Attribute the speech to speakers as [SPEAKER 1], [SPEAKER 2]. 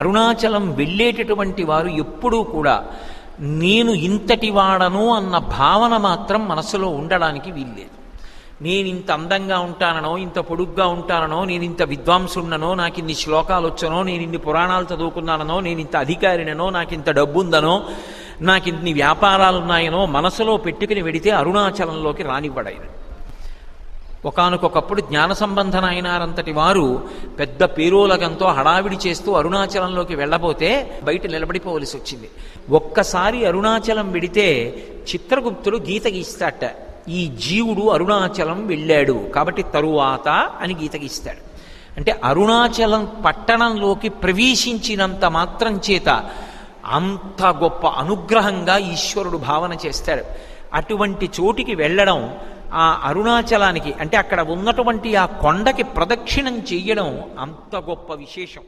[SPEAKER 1] అరుణాచలం వెళ్ళేటటువంటి వారు ఎప్పుడూ కూడా నేను ఇంతటి వాడను అన్న భావన మాత్రం మనసులో ఉండడానికి వీల్లేదు. నేను ఇంత అందంగా ఉంటాననో ఇంత పొడుగ్గా ఉంటాననో నేను ఇంత విద్వాంసున్ననో నాకు ఇన్ని శ్లోకాలు వచ్చనో నేను ఇన్ని పురాణాలు చదువుకున్నానో నేను ఇంత అధికారిననో నాకు ఇంత డబ్బు ఉందనో నాకు ఇన్ని వ్యాపారాలు ఉన్నాయనో మనసులో పెట్టుకుని వెడితే అరుణాచలంలోకి రానివ్వడాయన ఒకనకొకప్పుడు జ్ఞాన సంబంధన అయినారంతటి వారు పెద్ద పేరోలకంతో హడావిడి చేస్తూ అరుణాచలంలోకి వెళ్ళబోతే బయట నిలబడిపోవలసి వచ్చింది. ఒక్కసారి అరుణాచలం వెడితే చిత్రగుప్తుడు గీత గీస్తాట ఈ జీవుడు అరుణాచలం వెళ్ళాడు కాబట్టి తరువాత అని గీత గీస్తాడు. అంటే అరుణాచలం పట్టణంలోకి ప్రవేశించినంత మాత్రం చేత అంత గొప్ప అనుగ్రహంగా ఈశ్వరుడు భావన చేస్తాడు. అటువంటి చోటికి వెళ్ళడం ఆ అరుణాచలానికి అంటే అక్కడ ఉన్నటువంటి ఆ కొండకి ప్రదక్షిణం చెయ్యడం అంత గొప్ప విశేషం.